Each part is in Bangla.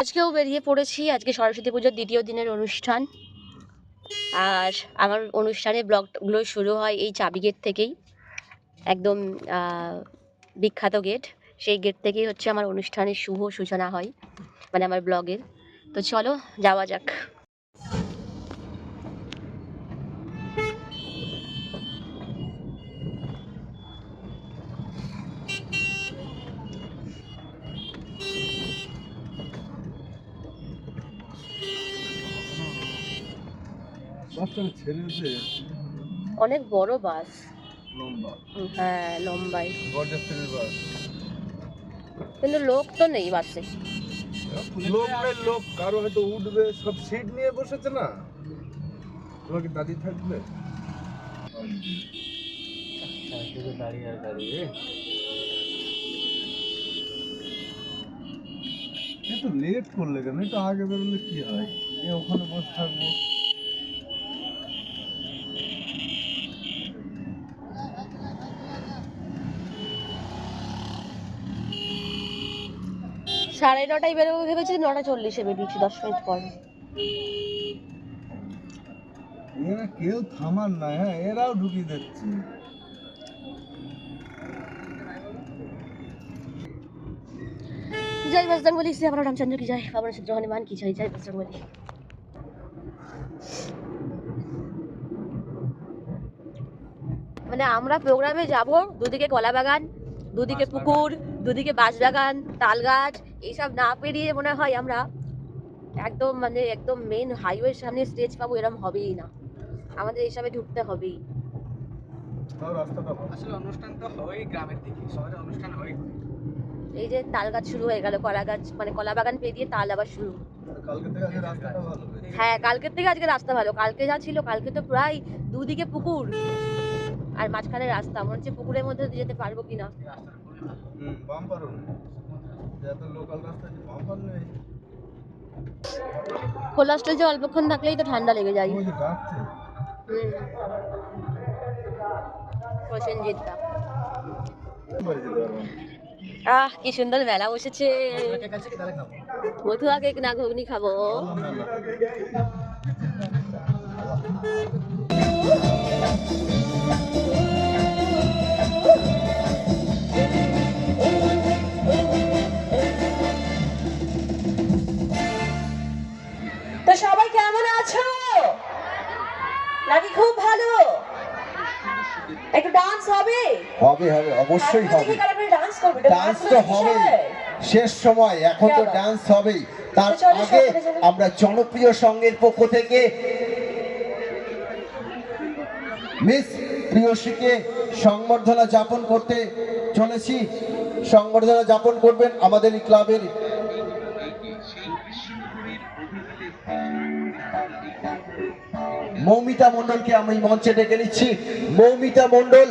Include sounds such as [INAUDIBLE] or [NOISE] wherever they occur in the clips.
আজকেও বেরিয়ে পড়েছি। আজকে সরস্বতী পুজোর দ্বিতীয় দিনের অনুষ্ঠান। আর আমার অনুষ্ঠানে ব্লগগুলো শুরু হয় এই চাবি গেট থেকেই। একদম বিখ্যাত গেট। সেই গেট থেকেই হচ্ছে আমার অনুষ্ঠানের শুভ সূচনা হয় মানে আমার ব্লগের। তো চলো, যাওয়া যাক। অনেক বড় বাস। হ্যাঁ লম্বাই। কিন্তু লোক তো নেই বাসে। লোক নেই লোক কারও হয়তো উঠবে সব সিট নিয়ে বসেছে না? তোমাকে দাঁড়িয়ে থাকবে? দাঁড়িয়ে আর দাঁড়িয়ে একটু লেট করলে কেন? একটু আগে বেরোলে কি হয়? ওখানে বসে থাকব। সাড়ে নটায় বেরোবো ভেবেছি নটা চল্লিশে বেরিয়েছি দশ মিনিট পর। কেউ থামার না হ্যাঁ এরাও ঢুকিয়ে দিচ্ছে। জয় বজরং বলি শ্রী আমার রামচন্দ্র কি জয়? বাবার সূত্র হনুমান কি জয়? জয় বজরং বলি। মানে আমরা প্রোগ্রামে যাব দুদিকে কলা বাগান দুদিকে পুকুর দুদিকে বাঁশ বাগান তাল গাছ এইসব না পেরিয়ে মনে হয় আমরা একদম মানে একদম মেন হাইওয়ের সামনে স্টেজ পাবো এরকম হবেই না। আমাদের এইসবে ঢুকতে হবেই। তাও রাস্তাটা ভালো। আসলে অনুষ্ঠান তো হয় গ্রামের দিকে শহরে অনুষ্ঠান হয় এই যে তাল গাছ শুরু হয়ে গেল কলা গাছ মানে কলা বাগান পেরিয়ে তাল আবার শুরু। কালকে থেকে আজকে রাস্তাটা ভালো হ্যাঁ কালকের থেকে আজকে রাস্তা ভালো। কালকে যা ছিল কালকে তো প্রায় দুদিকে পুকুর। আর মাঝখানে রাস্তা মনে হচ্ছে পুকুরের মধ্যে দিয়ে যেতে পারব কিনা। হুম বাম্পারও নেই এত লোকাল রাস্তা আছে বাম্পার নেই খোলা স্টেজে অল্পক্ষণ থাকলেই তো ঠান্ডা লেগে যায়। আহ, কি সুন্দর মেলা বসেছে। মথুয়া কেক না ঘুগনি খাব। তো অবশ্যই হবে। ডান্স তো হবেই। শেষ সময় এখন তো ডান্স হবেই। তার আগে আমরা জনপ্রিয় সঙ্গের পক্ষ থেকে মিস প্রিয়সীকে সংবর্ধনা যাপন করতে চলেছি। সংবর্ধনা যাপন করবেন আমাদের এই ক্লাবের মৌমিতা মণ্ডলকে আমি মঞ্চে ডেকে নিচ্ছি। মৌমিতা মণ্ডল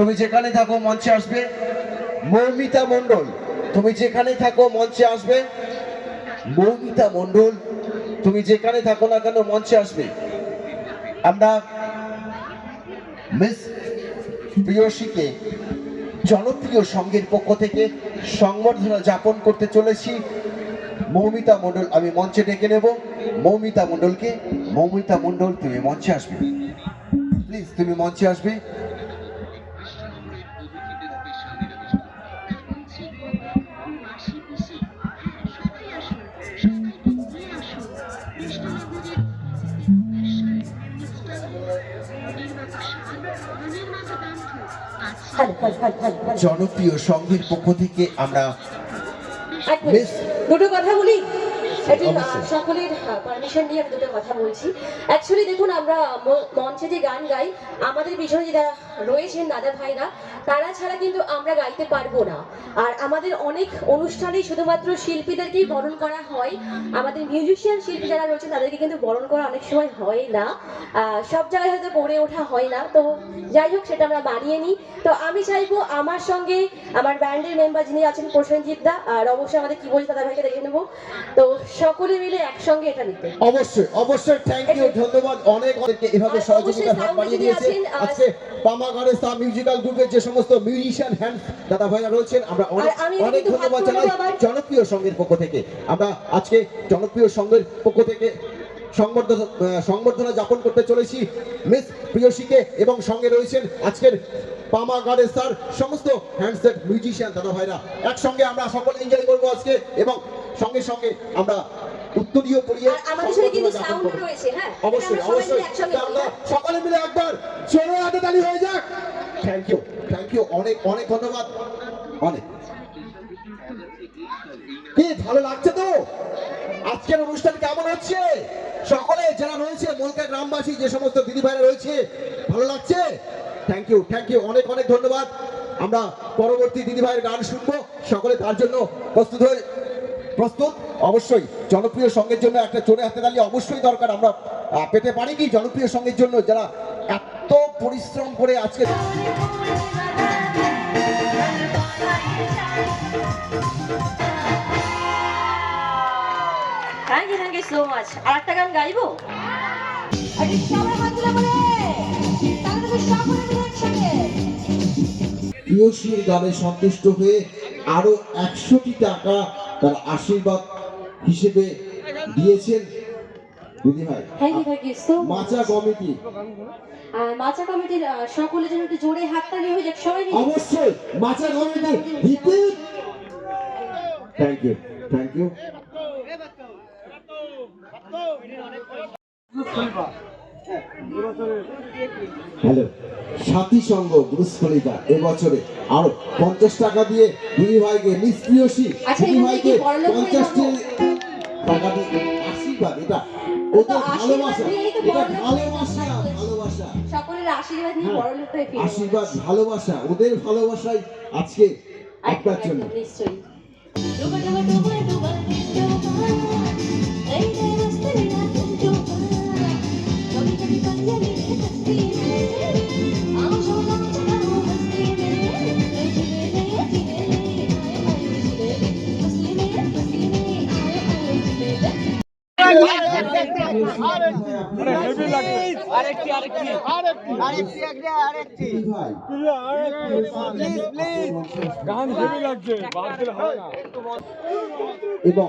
তুমি যেখানে থাকো, মঞ্চে আসবে মৌমিতা মণ্ডল। তুমি যেখানে থাকো, মঞ্চে আসবে মৌমিতা মণ্ডল। তুমি যেখানে থাকো না কেন, মঞ্চে আসবে। আমরা মিস প্রিয়সীকে, জনপ্রিয় সঙ্গের পক্ষ থেকে সংবর্ধনা যাপন করতে চলেছি। মৌমিতা মণ্ডল, আমি মঞ্চে ডেকে নেব। মৌমিতা মণ্ডলকে, মৌমিতা মণ্ডল, তুমি মঞ্চে আসবে। প্লিজ তুমি মঞ্চে আসবে। জনপ্রিয় সংঘের পক্ষ থেকে আমরা। বেশ। দুটো কথা বলি সকলের পারমিশন নিয়ে আমি দুটো কথা বলছি অ্যাকচুয়ালি দেখুন আমরা মঞ্চে যে গান গাই আমাদের পিছনে যারা রয়েছেন দাদা ভাইরা তারা ছাড়া কিন্তু আমরা গাইতে পারব না। আর আমাদের অনেক অনুষ্ঠানেই শুধুমাত্র শিল্পীদেরকেই বরণ করা হয়। আমাদের মিউজিশিয়ান শিল্পী যারা রয়েছেন তাদেরকে কিন্তু বরণ করা অনেক সময় হয় না। সব জায়গায় হয়তো করে ওঠা হয় না। তো যাই হোক সেটা আমরা বানিয়ে নিই। তো আমি চাইব আমার সঙ্গে আমার ব্যান্ডের মেম্বার যিনি আছেন প্রসেনজিৎ দা আর অবশ্যই আমাদের কি বলি দাদা ভাইকে দেখে নেব। তো সকলে মিলে একসঙ্গে এটা নিতে। অবশ্যই অবশ্যই থ্যাংক ইউ ধন্যবাদ। অনেক অনেককে এভাবে আর সহযোগিতার হাত বাড়িয়ে দিয়েছে। আজকে পামা স্টার মিউজিক্যাল গ্রুপের যে সমস্ত মিউজিশিয়ান হ্যান্ড দাদা ভাইরা রয়েছেন আমরা অনেক অনেক ধন্যবাদ জানাই জনপ্রিয় সঙ্গের পক্ষ থেকে। আমরা আজকে জনপ্রিয় সঙ্গের পক্ষ থেকে সংবর্ধনা সংবর্ধনা যাপন করতে চলেছি মিস প্রিয়সীকে এবং সঙ্গে রয়েছেন আজকের পামাগারে স্যার সমস্ত হ্যান্ডসেট মিউজিশিয়ান দাদা ভাইরা একসঙ্গে আমরা সকলে এনজয় করব আজকে এবং সঙ্গে সঙ্গে আমরা উত্তরীয় আর আমাদের সাথে কিন্তু সাউন্ড রয়েছে হ্যাঁ? অবশ্যই অবশ্যই। আমরা? সকলে মিলে একবার চলো হাতে তালি হয়ে যাক। থ্যাংক ইউ থ্যাংক ইউ অনেক অনেক ধন্যবাদ। অনেক। কি ভালো লাগছে তো? আজকের অনুষ্ঠান কেমন হচ্ছে? সকলে যারা রয়েছে মলকা গ্রামবাসী যে সমস্ত দিদি ভাইরা রয়েছে ভালো লাগছে? থ্যাংক ইউ থ্যাংক ইউ অনেক অনেক ধন্যবাদ। আমরা পরবর্তী দিদি ভাইয়ের গান শুনব। সকলে তার জন্য প্রস্তুত হয়ে প্রস্তুত? অবশ্যই। জনপ্রিয় সঙ্গের জন্য একটা চোরে হাতে তালি অবশ্যই দরকার। আমরা পেতে পারি কি জনপ্রিয় সঙ্গের জন্য। যারা এত পরিশ্রম করে আজকে thank you thank you so much আর একটা গান গাইবো? আরে সবাই হাত তুলে বলে। তাহলে তুমি সকলে মিলে একসঙ্গে। প্রিয়সীর গানে সন্তুষ্ট হয়ে আরও একশোটি টাকা তার আশীর্বাদ হিসেবে দিয়েছেন। Thank you thank you so মাচা কমিটি। আর মাচা কমিটির আহ, সকলের জন্য একটু জোরে হাততালি হয়ে যাক সবাই অবশ্যই মাচা কমিটি হিতে thank you thank you hello Sathi Bruce Kalita এবছরে আরও পঞ্চাশ টাকা দিয়ে দিদি ভাইকে আচ্ছা, থেকে ভাইকে পঞ্চাশটি টাকা দিয়ে আশীর্বাদ এটা তো ওদের ভালোবাসা এটা ভালোবাসা ভালোবাসা। সকলের আশীর্বাদ নিয়ে হ্যাঁ, বড় লোক হয়ে আশীর্বাদ ভালোবাসা ওদের ভালোবাসাই আজকে আপনার জন্য। নিশ্চয়ই। এবং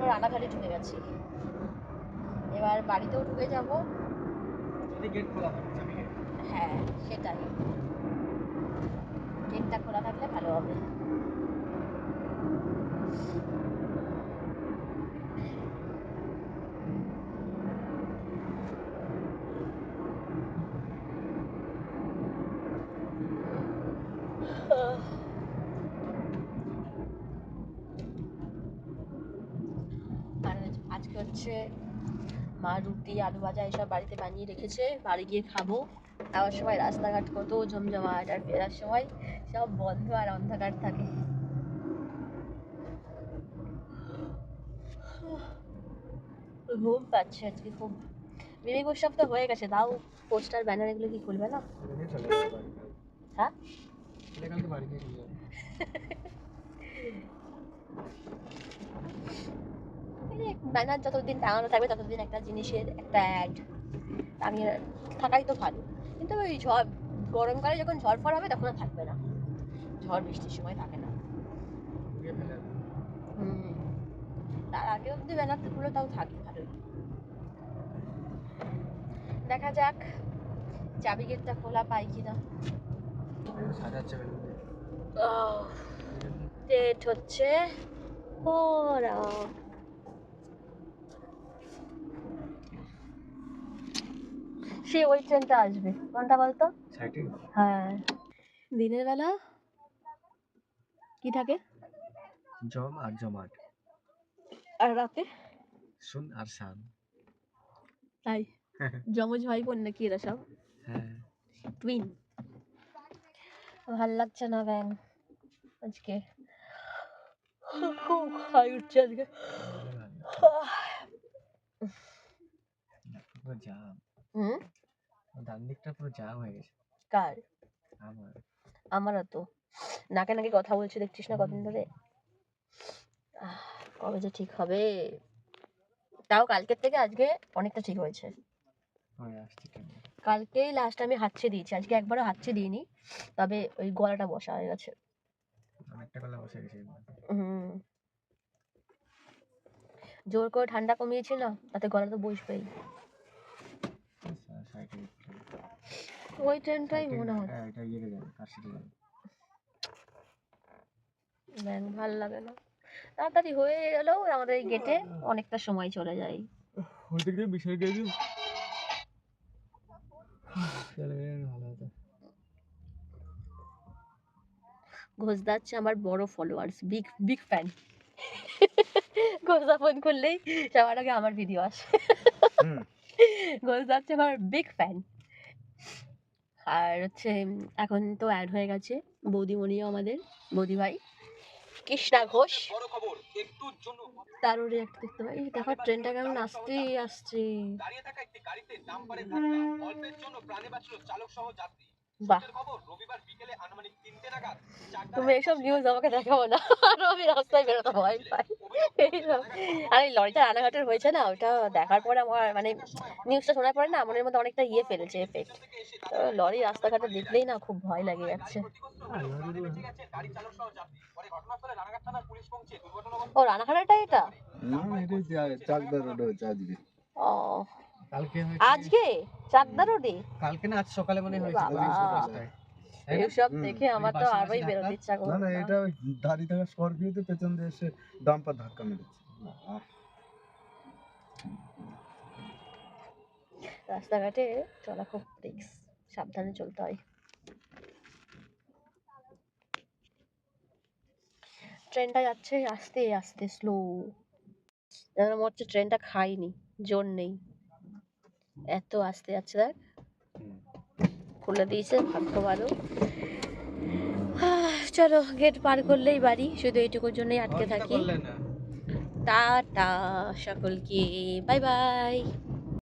আমরা রানাঘাটে ঢুকে গেছি। এবার বাড়িতেও ঢুকে যাব। হ্যাঁ সেটাই গেটটা খোলা থাকলে ভালো হবে আর আজকে হচ্ছে। মা রুটি আলু ভাজা এসব বাড়িতে বানিয়ে রেখেছে। বাড়ি গিয়ে খাব। যাওয়ার সময় রাস্তাঘাট কত জমজমাট আর ফেরার সময় সব বন্ধ আর অন্ধকার থাকে। ঘুম পাচ্ছে আজকে খুব। বিবেক উৎসব তো হয়ে গেছে। তাও পোস্টার ব্যানার এগুলো কি খুলবে না? হ্যাঁ? বাড়ি [LAUGHS] ব্যানার যতদিন টাঙানো থাকবে ততদিন একটা জিনিসের একটা অ্যাড টাঙিয়ে থাকাই তো ভালো। কিন্তু ওই ঝড় গরমকালে যখন ঝড় ফড় হবে তখন আর থাকবে না। ঝড় বৃষ্টির সময় থাকে না। তার আগে অব্দি ব্যানারগুলো তাও থাকে ভালো দেখা যাক চাবি গেটটা খোলা পাই কিনা। ডেট হচ্ছে ওরা সে ওই ট্রেনটা আসবে। কোনটা বলতো? হ্যাঁ। দিনের বেলা কি থাকে? জম আর জমাট। আর রাতে? শুন আর শান তাই? [LAUGHS] যমজ ভাই বোন নাকি এরা সব? হ্যাঁ। টুইন ভালো লাগছে না ব্যাং। আজকে। খুব খাই উঠছে আজকে। হুম? ডান দিকটা পুরো জাম হয়ে গেছে। কার? আমার। আমারও তো। নাকে নাকে কথা বলছি দেখছিস না কদিন ধরে? কবে যে ঠিক হবে? তাও কালকের থেকে আজকে অনেকটা ঠিক হয়েছে। হয়ে কালকেই লাস্ট আমি হাঁচে দিয়েছি। আজকে একবারও হাঁচে দিইনি। তবে ওই গলাটা বসা হয়ে গেছে। অনেকটা গলা বসে গেছে হুম। জোর করে ঠান্ডা কমিয়েছি না তাতে গলা তো বসবেই। সাইডে ওই ট্রেনটাই মনে হয়। হ্যাঁ এটা ইয়ে যাবে সাথে যাবে? ব্যাং ভালো লাগে না। তাড়াতাড়ি হয়ে গেলেও আমাদের এই গেটে অনেকটা সময় চলে যায়। ওই দিক দিয়ে বিশাল হতো। ঘোষদা হচ্ছে আমার বড় ফলোয়ার্স বিগ বিগ ফ্যান ঘোষদা ফোন করলেই সবার আগে আমার ভিডিও আসে। [LAUGHS] হুম। ঘোষদা আমার বিগ ফ্যান আর হচ্ছে এখন তো অ্যাড হয়ে গেছে বৌদিমণিও আমাদের বৌদি ভাই কৃষ্ণা ঘোষ। তারও রিয়াক্ট দেখতে পাই। দেখো ট্রেনটা কেমন আসতে আসছে। দাঁড়িয়ে থাকা একটি গাড়িতে জন্য প্রাণে চালক সহ যাত্রী। বাহ। তুমি এইসব নিউজ আমাকে দেখাবো না। আরও আমি রাস্তায় বেরোতে ভয় পাই। এইসব আর এই লরিটা রানাঘাটের হয়েছে না ওটা দেখার পরে আমার মানে নিউজটা শোনার পরে না মনের মধ্যে অনেকটা ইয়ে ফেলেছে এফেক্ট লরি রাস্তাঘাটে দেখলেই না খুব ভয় লাগে যাচ্ছে। ও রানাঘাটটা এটা? ও। কালকে আজকে? চাকদা রোডে? কালকে না আজ সকালে মনে হয়েছে এইসব দেখে আমার তো আরোই বেরোতে ইচ্ছা না না এটা ওই দাঁড়িয়ে থাকা স্করপিওতে পেছন দিয়ে এসে ডাম্পার ধাক্কা মেরেছে। রাস্তাঘাটে চলা খুব রিক্স সাবধানে চলতে হয়। ট্রেনটা যাচ্ছে আস্তে আস্তে স্লো মনে হচ্ছে ট্রেনটা খাইনি জোর নেই। এত আস্তে যাচ্ছে দেখ। খুলে দিয়েছে ভাগ্য ভালো চলো গেট পার করলেই বাড়ি শুধু এইটুকুর জন্যই আটকে থাকি। টা টা টাটা সকলকে বাই বাই